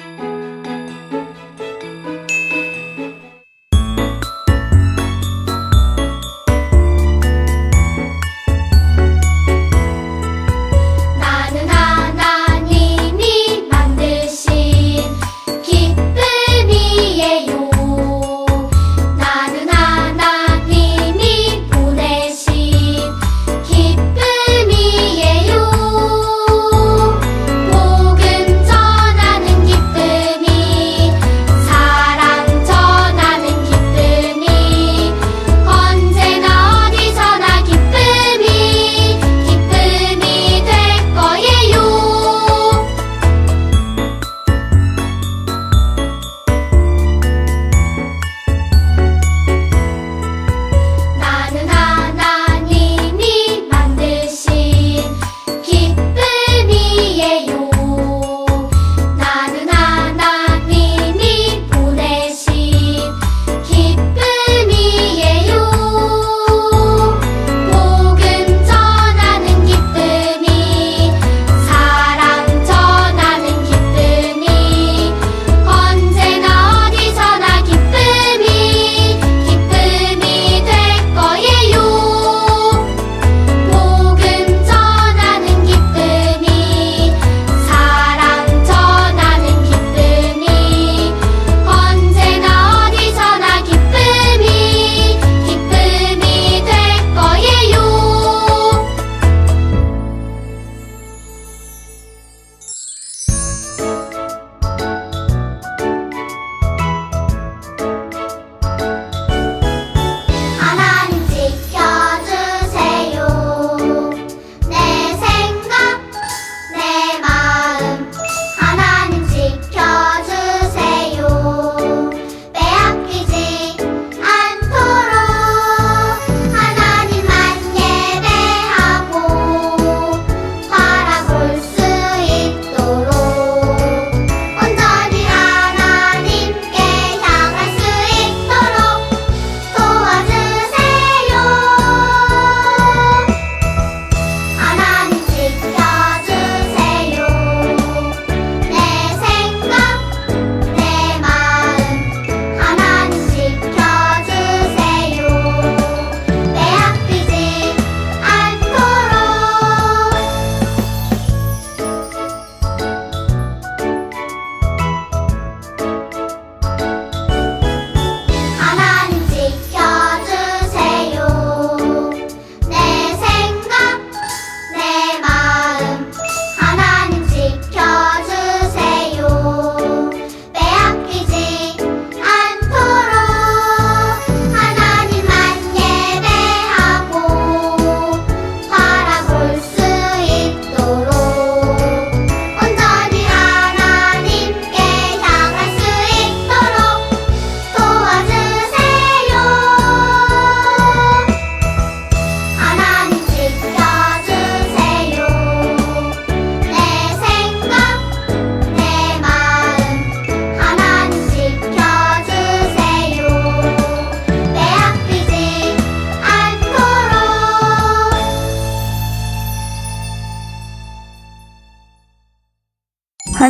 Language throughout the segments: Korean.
나는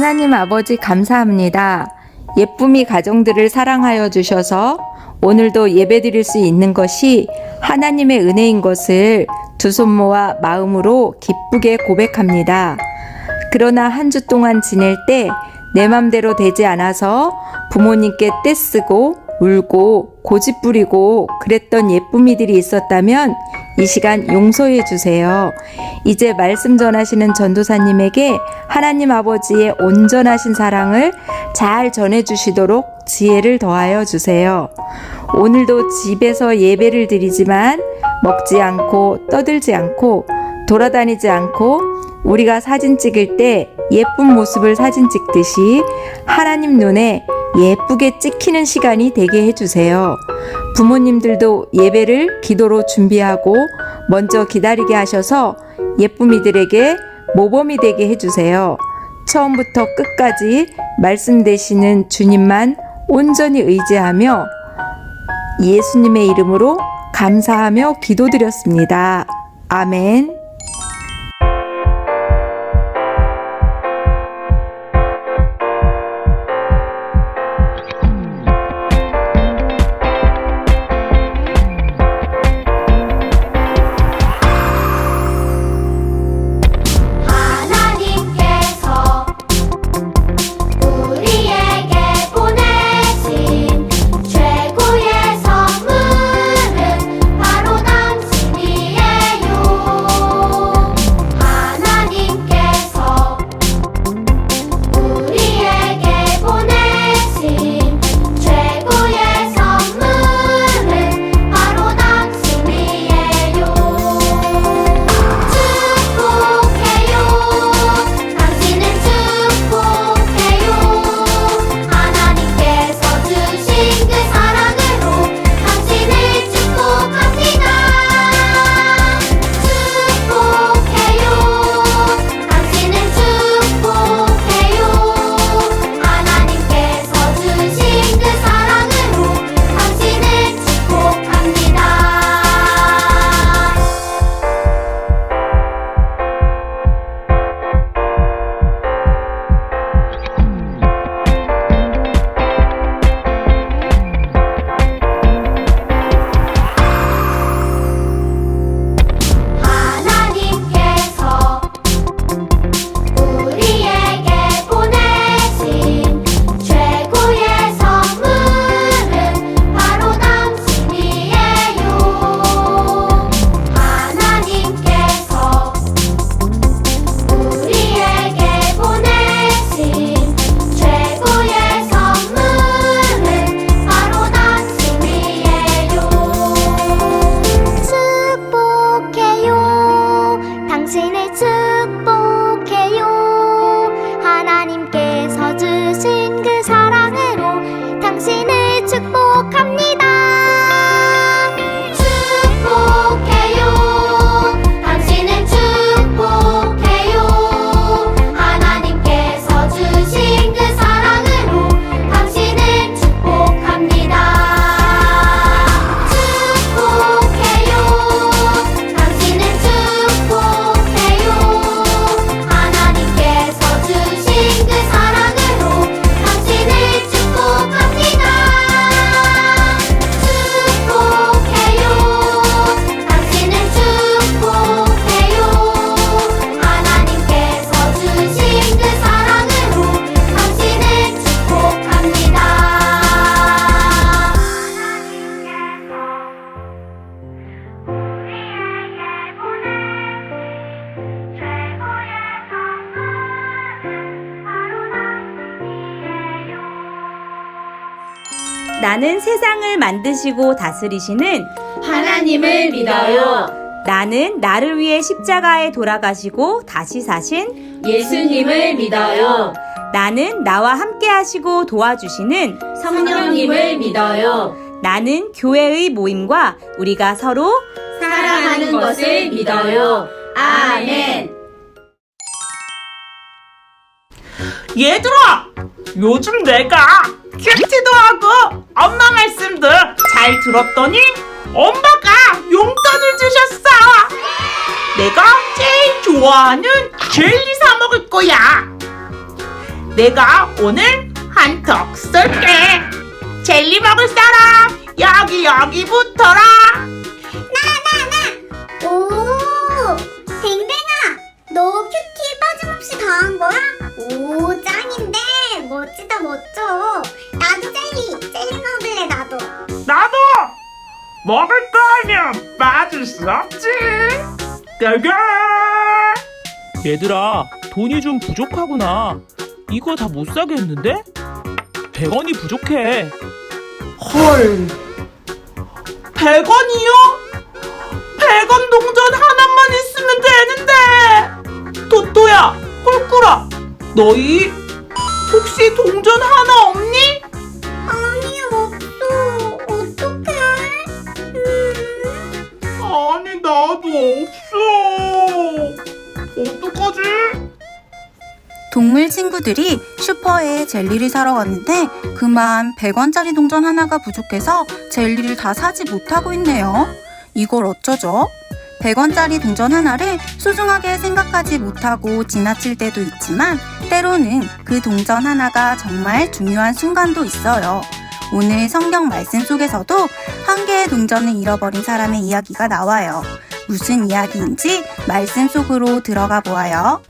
하나님 아버지 감사합니다. 예쁨이 가정들을 사랑하여 주셔서 오늘도 예배 드릴 수 있는 것이 하나님의 은혜인 것을 두 손 모아 마음으로 기쁘게 고백합니다. 그러나 한 주 동안 지낼 때 내 맘대로 되지 않아서 부모님께 떼쓰고 울고 고집 부리고 그랬던 예쁨이들이 있었다면 이 시간 용서해 주세요. 이제 말씀 전하시는 전도사님에게 하나님 아버지의 온전하신 사랑을 잘 전해 주시도록 지혜를 더하여 주세요. 오늘도 집에서 예배를 드리지만 먹지 않고 떠들지 않고 돌아다니지 않고 우리가 사진 찍을 때 예쁜 모습을 사진 찍듯이 하나님 눈에 예쁘게 찍히는 시간이 되게 해주세요. 부모님들도 예배를 기도로 준비하고 먼저 기다리게 하셔서 예쁨이들에게 모범이 되게 해주세요. 처음부터 끝까지 말씀 되시는 주님만 온전히 의지하며 예수님의 이름으로 감사하며 기도드렸습니다. 아멘. 만드시고 다스리시는 하나님을 믿어요. 나는 나를 위해 십자가에 돌아가시고 다시 사신 예수님을 믿어요. 나는 나와 함께 하시고 도와주시는 성령님을 믿어요. 나는 교회의 모임과 우리가 서로 사랑하는 것을 믿어요. 아멘. 얘들아! 요즘 내가 큐티도 하고 엄마 말씀도 잘 들었더니 엄마가 용돈을 주셨어! 내가 제일 좋아하는 젤리 사 먹을 거야! 내가 오늘 한턱 쏠게! 젤리 먹을 사람 여기 여기 붙어라! 오, 뱅뱅아, 너 큐티에 빠짐없이 다 한 거야? 오, 짱 멋지다 멋져. 나도 젤리, 젤리 먹을래 나도. 나도 먹을 거 하면 빠질 수 없지. 가가. 얘들아, 돈이 좀 부족하구나. 이거 다 못 사겠는데? 100원이 부족해. 헐. 100원이요? 100원 동전 하나만 있으면 되는데. 토토야, 꿀꿀아, 너희 친구들이 슈퍼에 젤리를 사러 갔는데 그만 100원짜리 동전 하나가 부족해서 젤리를 다 사지 못하고 있네요. 이걸 어쩌죠? 100원짜리 동전 하나를 소중하게 생각하지 못하고 지나칠 때도 있지만 때로는 그 동전 하나가 정말 중요한 순간도 있어요. 오늘 성경 말씀 속에서도 한 개의 동전을 잃어버린 사람의 이야기가 나와요. 무슨 이야기인지 말씀 속으로 들어가 보아요.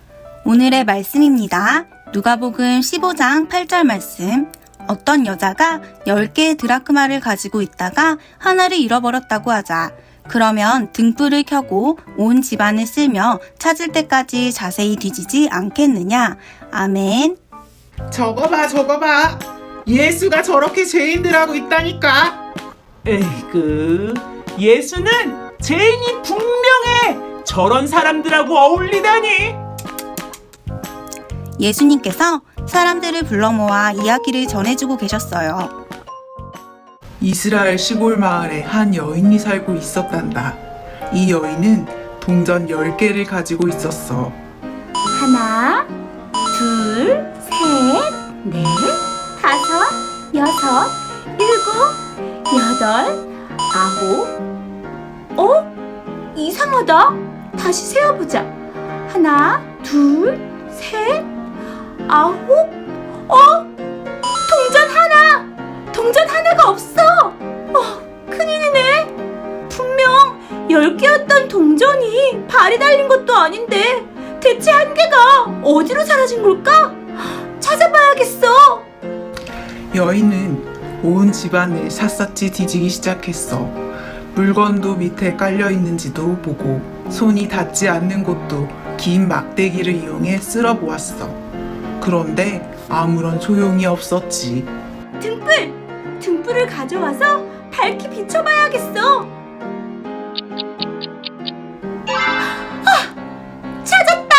오늘의 말씀입니다. 누가복음 15장 8절 말씀. 어떤 여자가 10개의 드라크마를 가지고 있다가 하나를 잃어버렸다고 하자. 그러면 등불을 켜고 온 집안을 쓸며 찾을 때까지 자세히 뒤지지 않겠느냐. 아멘. 저거 봐, 저거 봐. 예수가 저렇게 죄인들하고 있다니까. 에이그 예수는 죄인이 분명해 저런 사람들하고 어울리다니 예수님께서 사람들을 불러 모아 이야기를 전해주고 계셨어요. 이스라엘 시골 마을에 한 여인이 살고 있었단다. 이 여인은 동전 10개를 가지고 있었어. 하나, 둘, 셋, 넷, 다섯, 여섯, 일곱, 여덟, 아홉. 어? 이상하다. 다시 세어보자. 하나, 둘, 셋, 아홉. 어? 동전 하나! 동전 하나가 없어! 어, 큰일이네. 분명 10개였던 동전이 발이 달린 것도 아닌데 대체 한 개가 어디로 사라진 걸까? 찾아봐야겠어. 여인은 온 집안을 샅샅이 뒤지기 시작했어. 물건도 밑에 깔려 있는지도 보고 손이 닿지 않는 곳도 긴 막대기를 이용해 쓸어 보았어. 그런데 아무런 소용이 없었지. 등불! 등불을 가져와서 밝히 비춰봐야겠어. 아! 찾았다!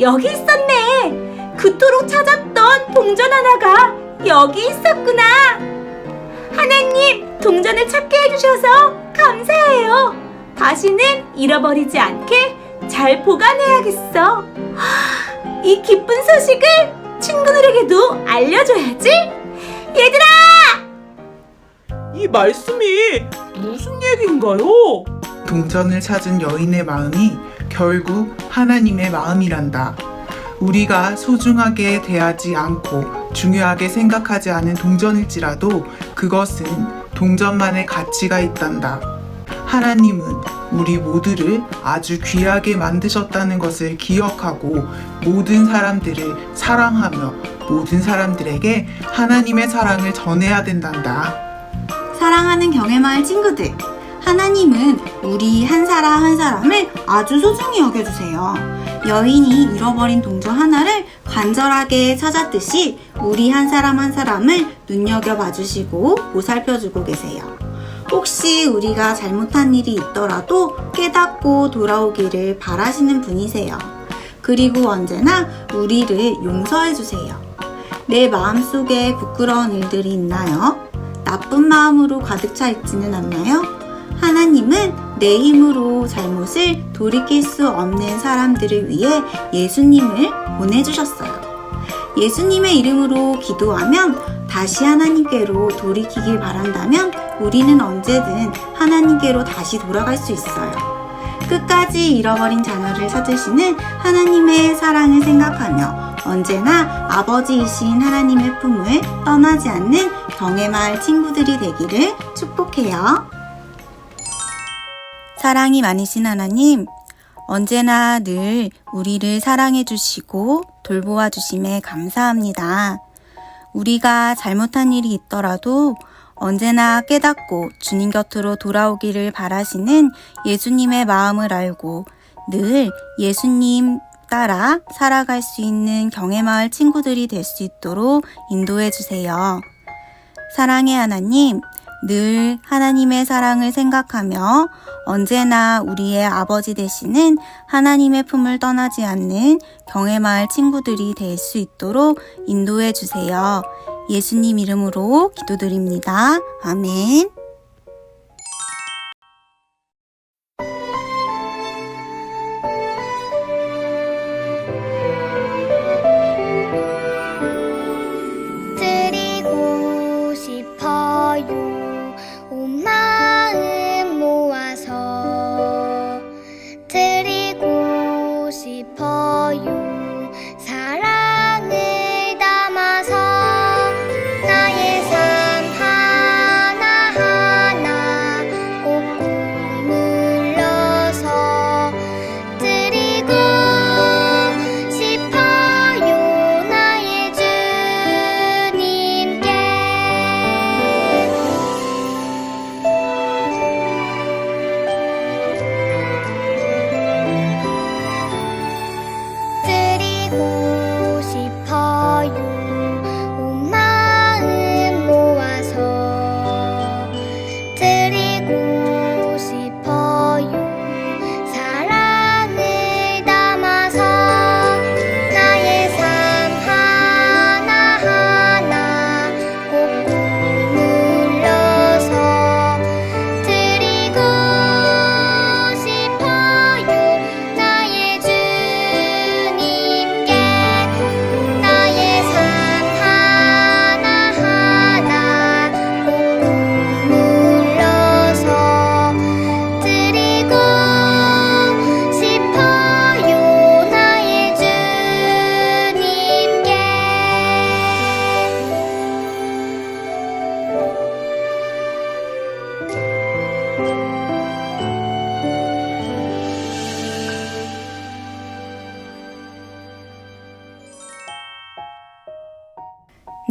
여기 있었네. 그토록 찾았던 동전 하나가 여기 있었구나. 하나님, 동전을 찾게 해주셔서 감사해요. 다시는 잃어버리지 않게 잘 보관해야겠어. 이 기쁜 소식을 친구들에게도 알려줘야지. 얘들아! 이 말씀이 무슨 얘기인가요? 동전을 찾은 여인의 마음이 결국 하나님의 마음이란다. 우리가 소중하게 대하지 않고 중요하게 생각하지 않은 동전일지라도 그것은 동전만의 가치가 있단다. 하나님은 우리 모두를 아주 귀하게 만드셨다는 것을 기억하고 모든 사람들을 사랑하며 모든 사람들에게 하나님의 사랑을 전해야 된단다. 사랑하는 경애마을 친구들, 하나님은 우리 한 사람 한 사람을 아주 소중히 여겨주세요. 여인이 잃어버린 동전 하나를 간절하게 찾았듯이 우리 한 사람 한 사람을 눈여겨봐 주시고 보살펴 주고 계세요. 혹시 우리가 잘못한 일이 있더라도 깨닫고 돌아오기를 바라시는 분이세요. 그리고 언제나 우리를 용서해 주세요. 내 마음속에 부끄러운 일들이 있나요? 나쁜 마음으로 가득 차 있지는 않나요? 하나님은 내 힘으로 잘못을 돌이킬 수 없는 사람들을 위해 예수님을 보내주셨어요. 예수님의 이름으로 기도하면 다시 하나님께로 돌이키길 바란다면 우리는 언제든 하나님께로 다시 돌아갈 수 있어요. 끝까지 잃어버린 자녀를 찾으시는 하나님의 사랑을 생각하며 언제나 아버지이신 하나님의 품을 떠나지 않는 경애마을 친구들이 되기를 축복해요. 사랑이 많으신 하나님, 언제나 늘 우리를 사랑해 주시고 돌보아 주심에 감사합니다. 우리가 잘못한 일이 있더라도 언제나 깨닫고 주님 곁으로 돌아오기를 바라시는 예수님의 마음을 알고 늘 예수님 따라 살아갈 수 있는 경애마을 친구들이 될 수 있도록 인도해 주세요. 사랑의 하나님, 늘 하나님의 사랑을 생각하며 언제나 우리의 아버지 되시는 하나님의 품을 떠나지 않는 경애마을 친구들이 될 수 있도록 인도해 주세요. 예수님 이름으로 기도드립니다. 아멘.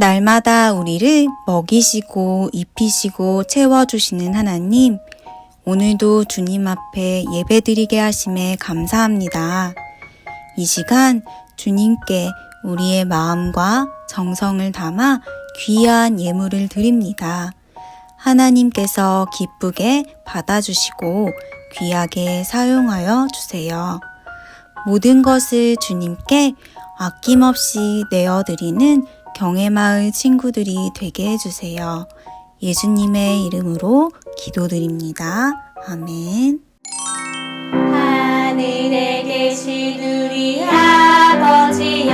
날마다 우리를 먹이시고 입히시고 채워주시는 하나님, 오늘도 주님 앞에 예배드리게 하심에 감사합니다. 이 시간 주님께 우리의 마음과 정성을 담아 귀한 예물을 드립니다. 하나님께서 기쁘게 받아주시고 귀하게 사용하여 주세요. 모든 것을 주님께 아낌없이 내어드리는 경혜마을 친구들이 되게 해주세요. 예수님의 이름으로 기도드립니다. 아멘. 하늘에 계신 우리 아버지여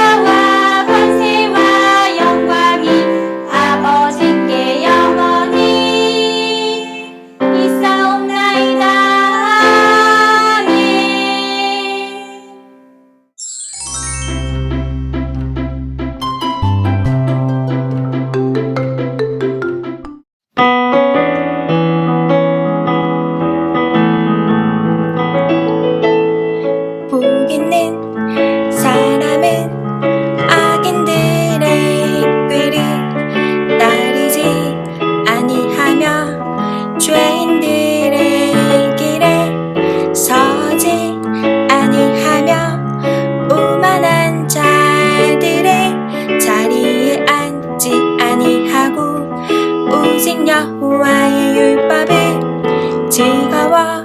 여호와의 율법을 즐거워